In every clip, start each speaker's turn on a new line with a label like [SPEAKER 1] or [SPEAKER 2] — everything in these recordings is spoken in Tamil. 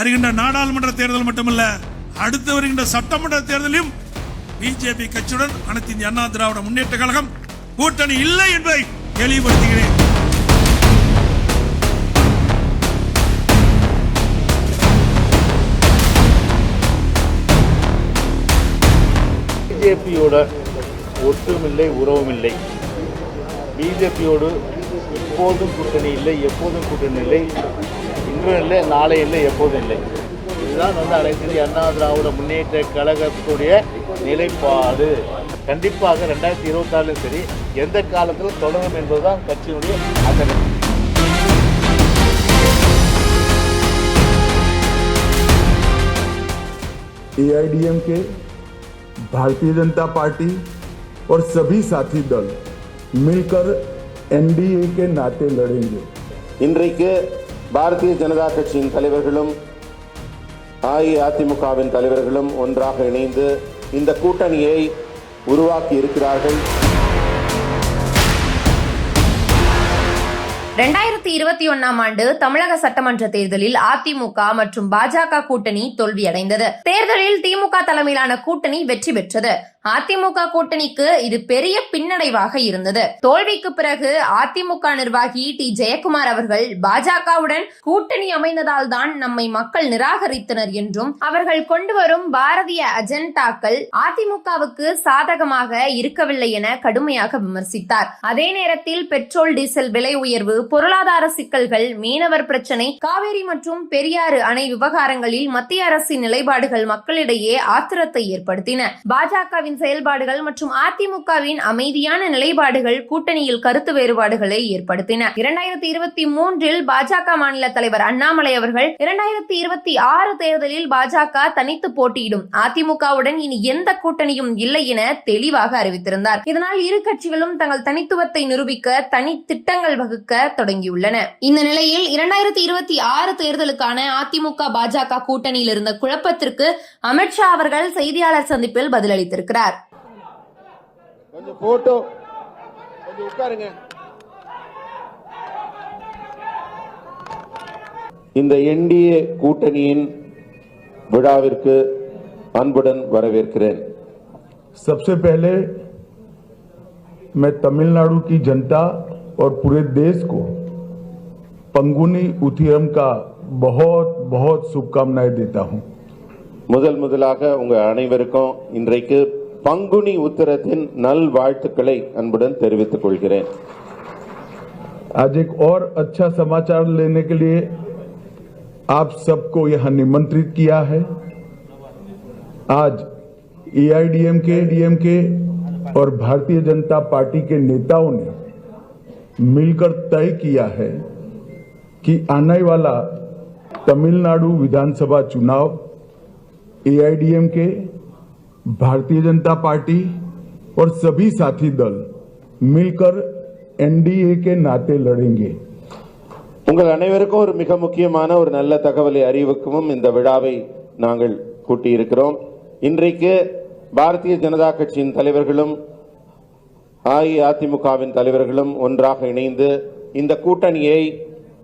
[SPEAKER 1] வருகின்ற நாடாளுமன்ற தேர்தல் மட்டுமல்ல அடுத்து வருகின்ற சட்டமன்ற தேர்தலையும் பிஜேபி கட்சியுடன் அனைத்து இந்திய அண்ணா திராவிட முன்னேற்ற கழகம் கூட்டணி இல்லை என்பதை தெளிவுபடுத்துகிறேன்.
[SPEAKER 2] பிஜேபியோட ஒற்றுமில்லை உறவுமில்லை. பிஜேபியோடு எப்போதும் கூட்டணி இல்லை எப்போதும் கூட்டணி இல்லை. இன்றும் இல்லை நாளை இல்லை எப்போதும் இல்லை இதுதான் வந்து அனைத்து இந்திய அண்ணா திராவிட முன்னேற்ற கழகத்துடைய நிலைப்பாடு கண்டிப்பாக ரெண்டாயிரத்தி இருபத்தாறுலையும் சரி எந்த காலத்திலும் தொடரும் என்பதுதான் கட்சியினுடைய அக்கறை
[SPEAKER 3] एआईडीएमके भारतीय जनता पार्टी और सभी साथी दल मिलकर एनडीए के नाते लड़ेंगे
[SPEAKER 4] இன்றைக்கு பாரதிய ஜனதா கட்சியின் தலைவர்களும் அஇஅதிமுகவின் தலைவர்களும் ஒன்றாக இணைந்து இந்த கூட்டணியை உருவாக்கி இருக்கிறார்கள்.
[SPEAKER 5] ரெண்டாயிரத்தி இருபத்தி ஒன்னாம் ஆண்டு தமிழக சட்டமன்ற தேர்தலில் அதிமுக மற்றும் பாஜக கூட்டணி தோல்வியடைந்தது. தேர்தலில் திமுக தலைமையிலான கூட்டணி வெற்றி பெற்றது. அதிமுக கூட்டணிக்கு இது பெரிய பின்னடைவாக இருந்தது. தோல்விக்கு பிறகு அதிமுக நிர்வாகி டி. ஜெயக்குமார் அவர்கள் பாஜகவுடன் கூட்டணி அமைந்ததால் தான் நம்மை மக்கள் நிராகரித்தனர் என்றும் அவர்கள் கொண்டு வரும் பாரதிய அஜெண்டாக்கள் அதிமுகவுக்கு சாதகமாக இருக்கவில்லை என கடுமையாக விமர்சித்தார். அதே நேரத்தில் பெட்ரோல் டீசல் விலை உயர்வு பொருளாதார சிக்கல்கள் மீனவர் பிரச்சினை காவேரி மற்றும் பெரியாறு அணை விவகாரங்களில் மத்திய அரசின் நிலைப்பாடுகள் மக்களிடையே ஆத்திரத்தை ஏற்படுத்தின. பாஜகவின் செயல்பாடுகள் மற்றும் அதிமுகவின் அமைதியான நிலைப்பாடுகள் கூட்டணியில் கருத்து வேறுபாடுகளை ஏற்படுத்தின. இரண்டாயிரத்தி இருபத்தி மூன்றில் பாஜக மாநில தலைவர் அண்ணாமலை அவர்கள் இரண்டாயிரத்தி இருபத்தி ஆறு தேர்தலில் பாஜக தனித்து போட்டியிடும். அதிமுகவுடன் இனி எந்த கூட்டணியும் இல்லை என தெளிவாக அறிவித்திருந்தார். இதனால் இரு கட்சிகளும் தங்கள் தனித்துவத்தை நிரூபிக்க தனி திட்டங்கள் வகுக்க தொடங்கியுள்ளன. இந்த நிலையில் இரண்டாயிரத்தி இருபத்தி ஆறு தேர்தலுக்கான அதிமுக பாஜக கூட்டணியில் இருந்த குழப்பத்திற்கு அமித்ஷா அவர்கள் செய்தியாளர் சந்திப்பில் பதிலளித்திருக்கிறார்.
[SPEAKER 4] கொஞ்சம் போட்டோ கொஞ்சம் உட்காருங்க இந்த என்டிஏ கூட்டணியின் விழாவிற்கு அன்புடன் வரவேற்கிறேன்
[SPEAKER 3] सबसे पहले मैं तमिलनाडु की जनता और पूरे देश को पंगुनी उथियम का बहुत बहुत शुभकामनाएं देता हूं
[SPEAKER 4] முதல் முதலாக உங்க அனைவருக்கும் இன்றைக்கு பங்குனி உத்திரத்தின் நல் வாழ்த்துக்களை அன்புடன் தெரிவித்துக் கொள்கிறேன்
[SPEAKER 3] आज एक और अच्छा समाचार लेने के लिए आप सबको यहां निमंत्रित किया है आज एआईडीएम के डीएम के और भारतीय जनता पार्टी के नेताओं ने मिलकर तय किया है कि आने वाला तमिलनाडु विधानसभा चुनाव एआईडीएम के भारतीय जनता पार्टी और सभी साथी दल मिलकर एनडीए के नाते लड़ेंगे
[SPEAKER 4] உங்கள் அனைவருக்கும் ஒரு மிக முக்கியமான ஒரு நல்ல தகவலை அறிவிக்கவும் இந்த விழாவை நாங்கள் கூட்டியிருக்கிறோம் இன்றைக்கு பாரதிய ஜனதா கட்சியின் தலைவர்களும் அஇஅதிமுகவின் தலைவர்களும் ஒன்றாக இணைந்து இந்த கூட்டணியை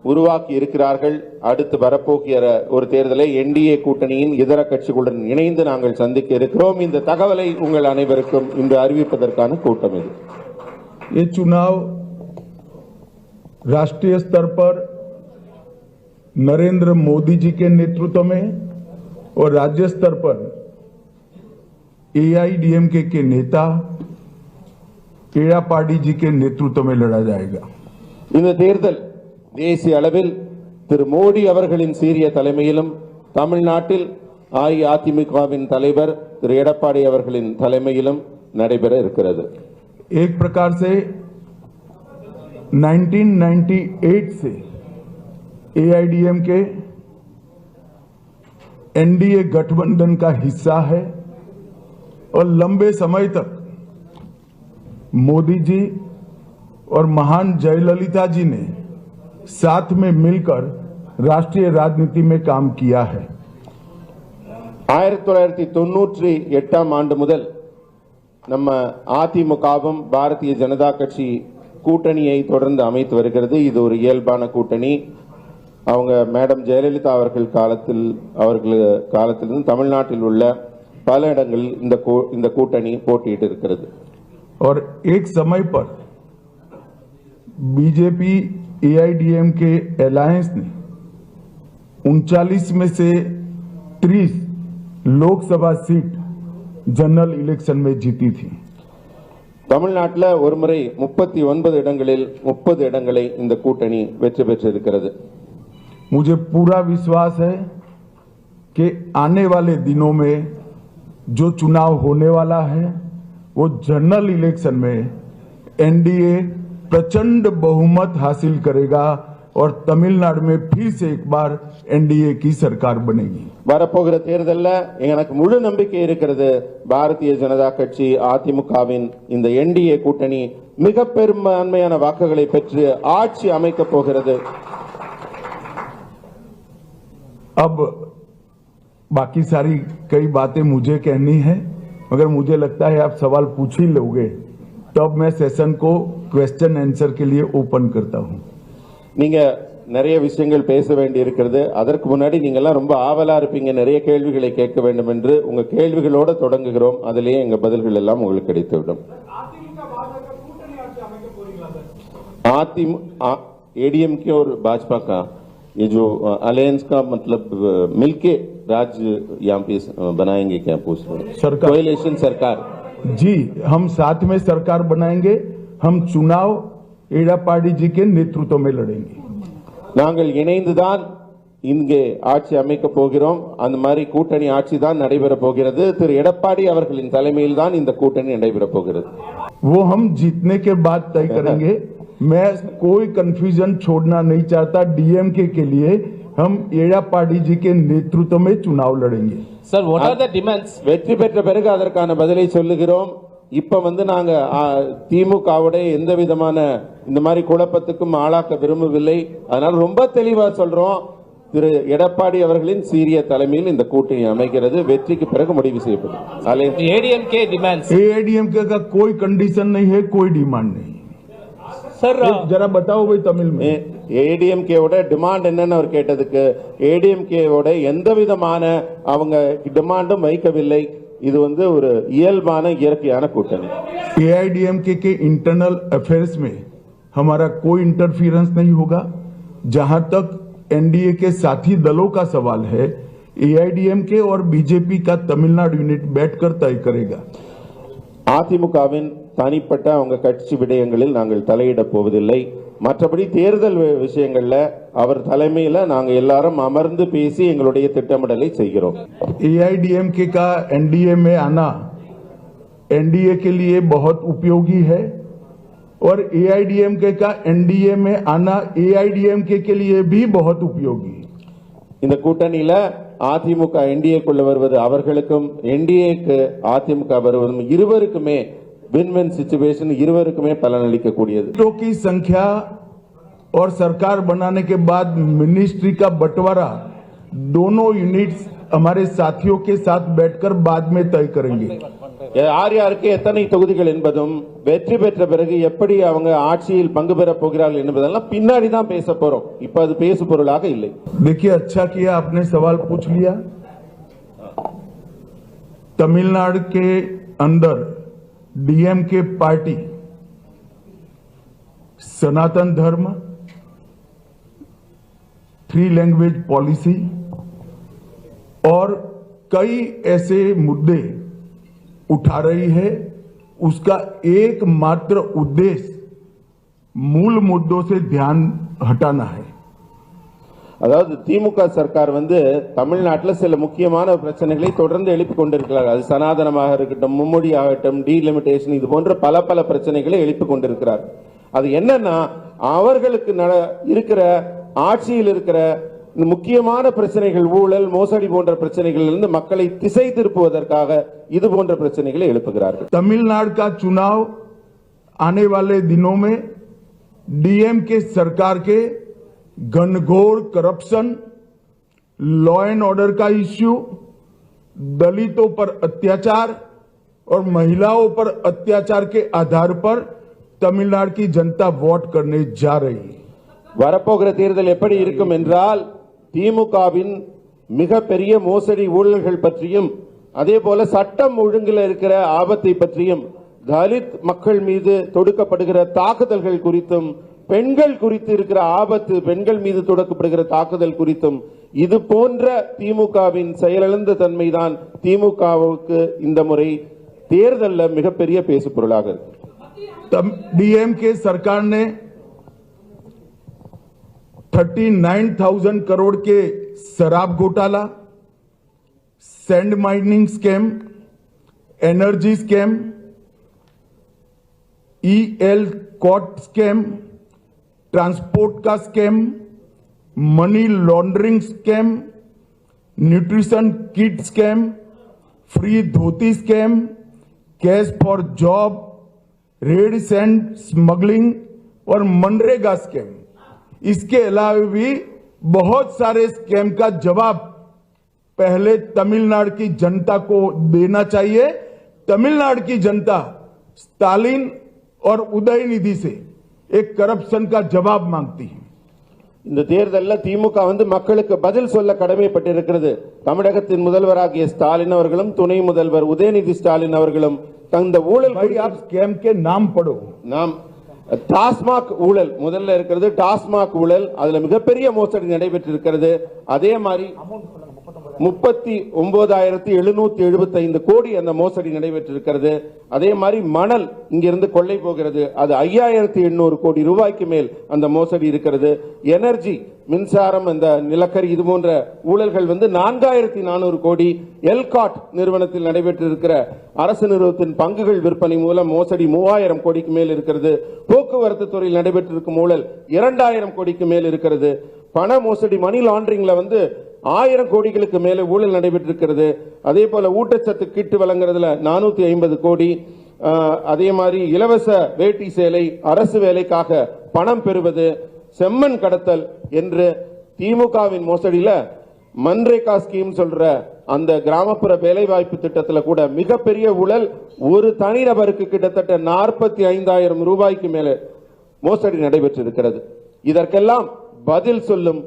[SPEAKER 4] உருவாக்கி இருக்கிறார்கள் அடுத்து வரப்போகிற ஒரு தேர்தலை என்டிஏ கூட்டணியின் இதர கட்சிகளுடன் இணைந்து நாங்கள் சந்திக்க இருக்கிறோம் இந்த தகவலை உங்கள் அனைவருக்கும் இன்று அறிவிப்பதற்கான கூட்டம் இது
[SPEAKER 3] ये चुनाव राष्ट्रीय स्तर पर नरेंद्र मोदी जी के नेतृत्व में और राज्य स्तर पर एआईडीएमके के नेता एड़ापाडी जी के नेतृत्व में लड़ा जाएगा
[SPEAKER 4] இந்த தேர்தல் தேசிய அளவில் திரு மோடி அவர்களின் சீரிய தலைமையிலும் தமிழ்நாட்டில் அஇஅதிமுகவின் தலைவர் திரு எடப்பாடி அவர்களின் தலைமையிலும் நடைபெற இருக்கிறது
[SPEAKER 3] एक प्रकार से 1998 से एआईडीएम के एनडीए गठबंधन का हिस्सा है और लंबे समय तक मोदी जी और महान जयललिता जी ने साथ में मिलकर राष्ट्रीय राजनीति में काम किया है
[SPEAKER 4] ஆயிரத்தி தொள்ளாயிரத்தி தொண்ணூற்றி எட்டாம் ஆண்டு முதல் நம்ம அதிமுகவும் பாரதிய ஜனதா கட்சி கூட்டணியை தொடர்ந்து அமைத்து வருகிறது இது ஒரு இயல்பான கூட்டணி அவங்க மேடம் ஜெயலலிதா அவர்கள் காலத்தில் அவர்கள் காலத்திலிருந்து தமிழ்நாட்டில் உள்ள பல இடங்களில் இந்த கூ- இந்த கூட்டணி போட்டியிட்டு இருக்கிறது
[SPEAKER 3] और एक समय पर बीजेपी एआईडीएम के अलायंस ने उनचालीस में से 30 लोकसभा सीट जनरल इलेक्शन में जीती थी
[SPEAKER 4] தமிழ்நாட்டில் ஒருமுறை முப்பத்தி ஒன்பது இடங்களில் முப்பது இடங்களை இந்த கூட்டணி வெற்றி பெற்றிருக்கிறது
[SPEAKER 3] मुझे पूरा विश्वास है कि आने वाले दिनों में जो चुनाव होने वाला है वो जनरल इलेक्शन में एनडीए प्रचंड बहुमत हासिल करेगा और तमिलनाडु में फिर से एक बार एनडीए की सरकार बनेगी
[SPEAKER 4] வரப்போகிற தேர்தலில் எனக்கு முழு நம்பிக்கை இருக்கிறது பாரதிய ஜனதா கட்சி அதிமுகவின் இந்த என்டிஏ கூட்டணி மிக பெரும்பான்மையான வாக்குகளை பெற்று ஆட்சி அமைக்கப் போகிறது
[SPEAKER 3] अब बाकी सारी कई बातें मुझे कहनी है मगर मुझे लगता है आप सवाल पूछ ही लोगे तब मैं सेशन को क्वेश्चन आंसर के लिए ओपन करता हूं
[SPEAKER 4] நீங்க நிறைய விஷயங்கள் பேச வேண்டி இருக்கிறது அதற்கு முன்னாடி நீங்க எல்லாம் ரொம்ப ஆவலா இருப்பீங்க நிறைய கேள்விகளை கேட்க வேண்டும் என்று உங்க கேள்விகளோட தொடங்குகிறோம் அதிலேயே எங்க பதில்கள் எல்லாம் உங்களுக்கு கிடைத்துவிடும் அதிமுக एडीएमके और भाजपा का ये जो अलायंस का मतलब अ, मिलके राज्य यहाँ पे अ, बनाएंगे क्या पूछ रहे हैं
[SPEAKER 3] सरकार
[SPEAKER 4] कोएलिशन सरकार
[SPEAKER 3] जी हम साथ में सरकार बनाएंगे हम चुनाव एड़ापाड़ी जी के नेतृत्व में लड़ेंगे
[SPEAKER 4] நாங்கள் இணைந்துதான் இங்கே ஆட்சி அமைக்க போகிறோம் அந்த மாதிரி கூட்டணி ஆட்சி தான் நடைபெற போகிறது திரு எடப்பாடி அவர்களின் தலைமையில் தான் இந்த கூட்டணி நடைபெற போகிறது
[SPEAKER 3] वो हम जीतने के बाद तय करेंगे मैं कोई कंफ्यूजन छोड़ना नहीं चाहता डीएमके के लिए हम एड़ापाड़ी जी के नेतृत्व में चुनाव लड़ेंगे
[SPEAKER 6] Sir, what are the demands?
[SPEAKER 4] வெற்றி பெற்ற பிறகு அதற்கான பதிலை சொல்லுகிறோம் இப்ப வந்து நாங்க ஆ, திமுகவுடைய எந்த விதமான இந்த மாதிரி குழப்பத்துக்கும் ஆளாக்க விரும்பவில்லை அதனால ரொம்ப தெளிவா சொல்றோம் திரு எடப்பாடி அவர்களின் சீரிய தலைமையில் இந்த கூட்டணி அமைகிறது வெற்றிக்கு பிறகு முடிவு செய்யப்படும் அலை-
[SPEAKER 6] ADMK demands.
[SPEAKER 3] एआईडीएमके का कोई कंडीशन नहीं है कोई डिमांड नहीं
[SPEAKER 6] Sir, uh,
[SPEAKER 3] जरा बताओ भाई तमिल में
[SPEAKER 4] ஏடிஎம்கேவோட டிமாண்ட் என்னன்னு அவர் கேட்டதுக்கு ஏடிஎம்கேவோட எந்த விதமான அவங்க டிமாண்டும் வைக்கவில்லை இது வந்து ஒரு இயல்பான இயற்கையான கூட்டணி
[SPEAKER 3] एआईडीएमके के इंटरनल अफेयर्स में हमारा कोई इंटरफियरेंस नहीं होगा जहां तक एनडीए के साथी दलों का सवाल है एआईडीएमके और बीजेपी का तमिलनाडु यूनिट बैठकर तय करेगा
[SPEAKER 4] அதிமுகவின் தனிப்பட்ட அவங்க கட்சி விடயங்களில் நாங்கள் தலையிட போவதில்லை மற்றபடி தேர்தல் வி- விஷயங்கள்ல அவர் தலைமையில நாங்க எல்லாரும் அமர்ந்து பேசி எங்களுடைய திட்டமிடலை செய்கிறோம்
[SPEAKER 3] एआईडीएमके का एनडीए में आना एनडीए के लिए बहुत उपयोगी है और एआईडीएमके का एनडीए में आना एआईडीएमके के लिए भी बहुत उपयोगी है
[SPEAKER 4] இந்த கூட்டணியில அதிமுக என்டிஏக்குள்ள வருவது அவர்களுக்கும் என்டிஏக்கு அதிமுக வருவதும் இருவருக்குமே வின் வின் சுச்சுவேஷன் இருவருக்குமே பலனளிக்கக்கூடியது
[SPEAKER 3] सीटों की संख्या और सरकार बनाने के बाद मिनिस्ट्री का बंटवारा दोनों यूनिट्स हमारे साथियों के साथ बैठकर बाद में तय करेंगे
[SPEAKER 4] யார் யாருக்கு எத்தனை தொகுதிகள் என்பதும் வெற்றி பெற்ற பிறகு எப்படி அவங்க ஆட்சியில் பங்கு பெறப் போகிறார்கள் என்பதெல்லாம் பின்னாடி தான் பேச போறோம் இப்ப அது பேசு பொருளாக இல்லை
[SPEAKER 3] देखिए अच्छा किया आपने सवाल पूछ लिया तमिलनाडु के अंदर डीएम के पार्टी, सनातन धर्म थ्री लैंग्वेज पॉलिसी और कई ऐसे मुद्दे उठा रही है। उसका एकमात्र उद्देश्य मूल मुद्दों से ध्यान हटाना है।
[SPEAKER 4] அதாவது திமுக சர்க்கார் வந்து தமிழ்நாட்டில் சில முக்கியமான பிரச்சனைகளை தொடர்ந்து எழுப்பிக் கொண்டிருக்கிறார்கள் அது சனாதனமாக இருக்கட்டும் மும்மொழி ஆகட்டும் டீலிமிட்டேஷன் இது போன்ற பல பல பிரச்சனைகளை எழுப்பிக் கொண்டிருக்கிறார் அது என்னன்னா அவர்களுக்கு நட- இருக்கிற ஆட்சியில் இருக்கிற இந்த முக்கியமான பிரச்சனைகள் ஊழல் மோசடி போன்ற பிரச்சனைகளிலிருந்து மக்களை திசை திருப்புவதற்காக இது போன்ற பிரச்சனைகளை எழுப்புகிறார்கள்
[SPEAKER 3] तमिलनाडु का चुनाव आने वाले दिनों में डीएम के सरकार के घनघोर करप्शन लॉ एंड ऑर्डर का इश्यू दलितों पर अत्याचार और महिलाओं पर अत्याचार के आधार पर तमिलनाडु की जनता वोट करने जा रही है
[SPEAKER 4] வரப்போகிற தேர்தல் எப்படி இருக்கும் என்றால் திமுகவின் மிகப்பெரிய மோசடி ஊழல்கள் பற்றியும் அதே போல சட்டம் ஒழுங்கில் இருக்கிற ஆபத்தை பற்றியும் தலித் மக்கள் மீது தொடுக்கப்படுகிற தாக்குதல்கள் குறித்தும் பெண்கள் குறித்து இருக்கிற ஆபத்து பெண்கள் மீது தொடுக்கப்படுகிற தாக்குதல் குறித்தும் இது போன்ற திமுகவின் செயலிழந்த தன்மைதான் திமுகவுக்கு இந்த முறை தேர்தல்ல மிகப்பெரிய பேசு பொருளாக இருக்கு
[SPEAKER 3] डीएम के सरकार ने 39,000 करोड़ के शराब घोटाला sand mining scam energy scam ELCOT scam transport का scam, money laundering scam, nutrition kit scam, free dhoti scam, cash for job red sand smuggling और मनरेगा स्कैम। इसके अलावा भी बहुत सारे स्कैम का जवाब पहले तमिलनाडु की जनता को देना चाहिए। तमिलनाडु की जनता स्टालिन और उदयनिधि से एक करप्शन का जवाब मांगती है
[SPEAKER 4] இந்த தேர்தலில் திமுக வந்து மக்களுக்கு பதில் சொல்ல கடமைப்பட்டிருக்கிறது தமிழகத்தின் முதல்வராகிய ஸ்டாலின் அவர்களும் துணை முதல்வர் உதயநிதி ஸ்டாலின் அவர்களும் தந்த ஊழல்
[SPEAKER 3] भाई
[SPEAKER 4] குறித்து
[SPEAKER 3] आप स्कैम के नाम पढ़ो
[SPEAKER 4] நாம் டாஸ்மாக் ஊழல் முதல்ல இருக்கிறது டாஸ்மாக் ஊழல் அதுல மிகப்பெரிய மோசடி நடைபெற்றிருக்கிறது அதே மாதிரி முப்பத்தி ஒன்பதாயிரத்தி எழுநூத்தி எழுபத்தி ஐந்து கோடி அந்த மோசடி நடைபெற்றிருக்கிறது அதே மாதிரி மணல் இங்கிருந்து கொள்ளை போகிறது. அது ஐயாயிரத்தி எண்ணூறு கோடி ரூபாய்க்கு மேல் அந்த மோசடி இருக்கிறது. எனர்ஜி மின்சாரம் அந்த நிலக்கரி இது போன்ற ஊழல்கள் வந்து நான்காயிரத்தி நானூறு கோடி எல்காட் நிறுவனத்தில் நடைபெற்றிருக்கிற அரசு நிறுவனத்தின் பங்குகள் விற்பனை மூலம் மோசடி மூவாயிரம் கோடிக்கு மேல் இருக்கிறது. போக்குவரத்து துறையில் நடைபெற்றிருக்கும் ஊழல் இரண்டாயிரம் கோடிக்கு மேல் இருக்கிறது. பண மோசடி மணி லாண்டரிங்ல வந்து ஆயிரம் கோடிகளுக்கு மேலே ஊழல் நடைபெற்றிருக்கிறது. அதே போல ஊட்டச்சத்து கிட்டு வழங்குறதுல நானூத்தி ஐம்பது கோடி. அதே மாதிரி இலவச வேட்டி சேலை அரசு வேலைக்காக பணம் பெறுவது செம்மண் கடத்தல் என்று திமுகவின் மோசடியில மன்ரேகா ஸ்கீம் சொல்ற அந்த கிராமப்புற வேலைவாய்ப்பு திட்டத்தில் கூட மிகப்பெரிய ஊழல் ஒரு தனிநபருக்கு கிட்டத்தட்ட நாற்பத்தி ஐந்தாயிரம் ரூபாய்க்கு மேலே மோசடி நடைபெற்றிருக்கிறது. இதற்கெல்லாம் பதில் சொல்லும்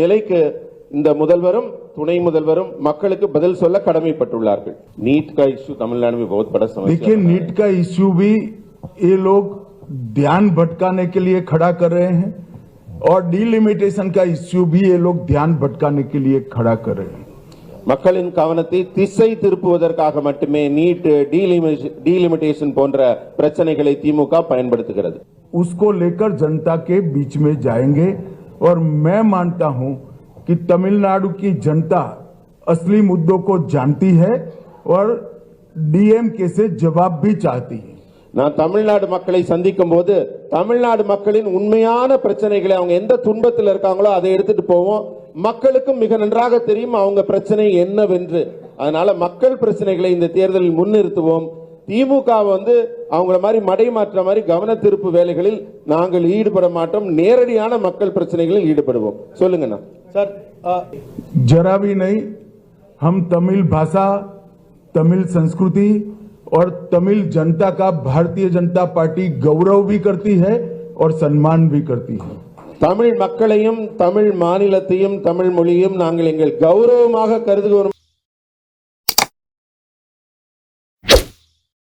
[SPEAKER 4] நிலைக்கு का इश्यू में बहुत बड़ा
[SPEAKER 3] भटकाने के लिए खड़ा कर रहे हैं और डिलिमिटेशन का इश्यू भी ये लोग ध्यान भटकाने के लिए खड़ा कर रहे हैं।
[SPEAKER 4] மக்களின் கவனத்தை திசை திருப்புவதற்காக மட்டுமே நீட் डीलिमिटेशन
[SPEAKER 3] उसको लेकर जनता के बीच में जाएँगे और मैं मानता हूँ कि तमिलनाडु की जनता असली मुद्दों को जानती है और डीएमके से जवाब भी चाहती है
[SPEAKER 4] நான் தமிழ்நாடு மக்களை சந்திக்கும் போது தமிழ்நாடு மக்களின் உண்மையான பிரச்சனைகளை அவங்க எந்த துன்பத்தில் இருக்காங்களோ அதை எடுத்துட்டு போவோம் மக்களுக்கும் மிக நன்றாக தெரியும் அவங்க பிரச்சனை என்னவென்று அதனால மக்கள் பிரச்சனைகளை இந்த தேர்தலில் முன்னிறுத்துவோம் திமுக வந்து அவங்கள மாதிரி மடை மாற்ற மாதிரி கவன திருப்பு வேலைகளில் நாங்கள் ஈடுபட மாட்டோம் நேரடியான மக்கள் பிரச்சனைகளில் ஈடுபடுவோம் சொல்லுங்கண்ணா
[SPEAKER 6] Sir, uh,
[SPEAKER 3] जरा भी नहीं हम तमिल भाषा तमिल संस्कृति और तमिल जनता का भारतीय जनता पार्टी गौरव भी करती है और सम्मान भी करती है
[SPEAKER 4] தமிழ் மக்களையும் தமிழ் மாநிலத்தையும் தமிழ் மொழியும் நாங்கள் எங்கள் கௌரவமாக கருதுகிறோம்